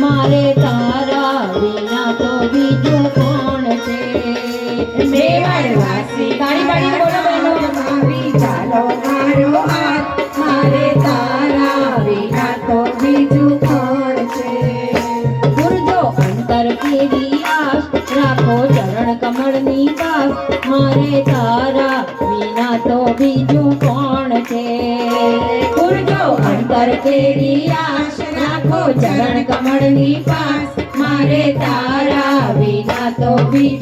મારે તારા વિના તો બીજું કોણ છે? મારે તારા વિના તો બીજું છે? ગુરજો અંતર કેવી આશ? રાખો ચરણ કમળની પાસ. મારે તારા વિના તો બીજું કોણ છે? ગુરજો અંતર કેવી આશ? ચરણ કમળની પાસ મારે તારા વિના તો બીજ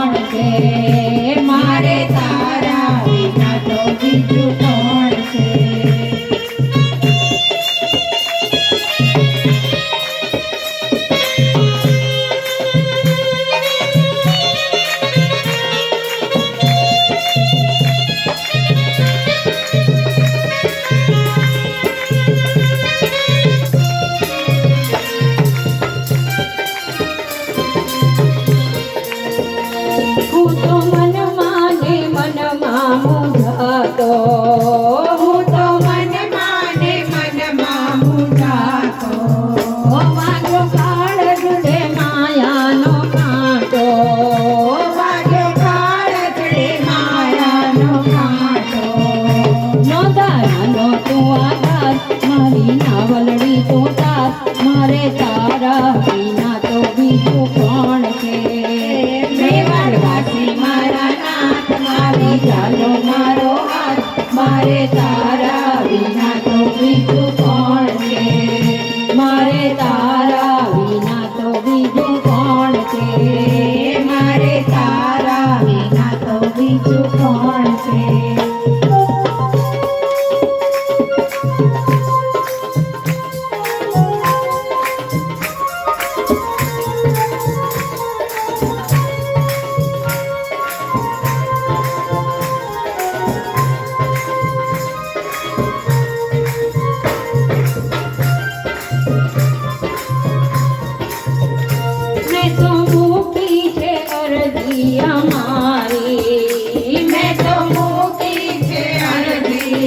ভূত তারে তারা।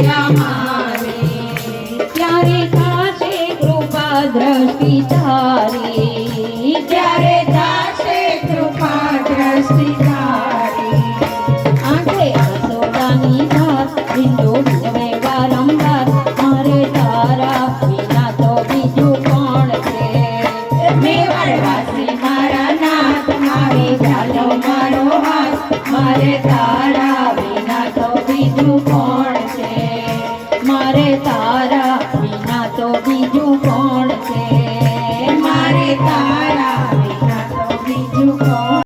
रमावे प्यारे काशे कृपा दृष्टीचा तारा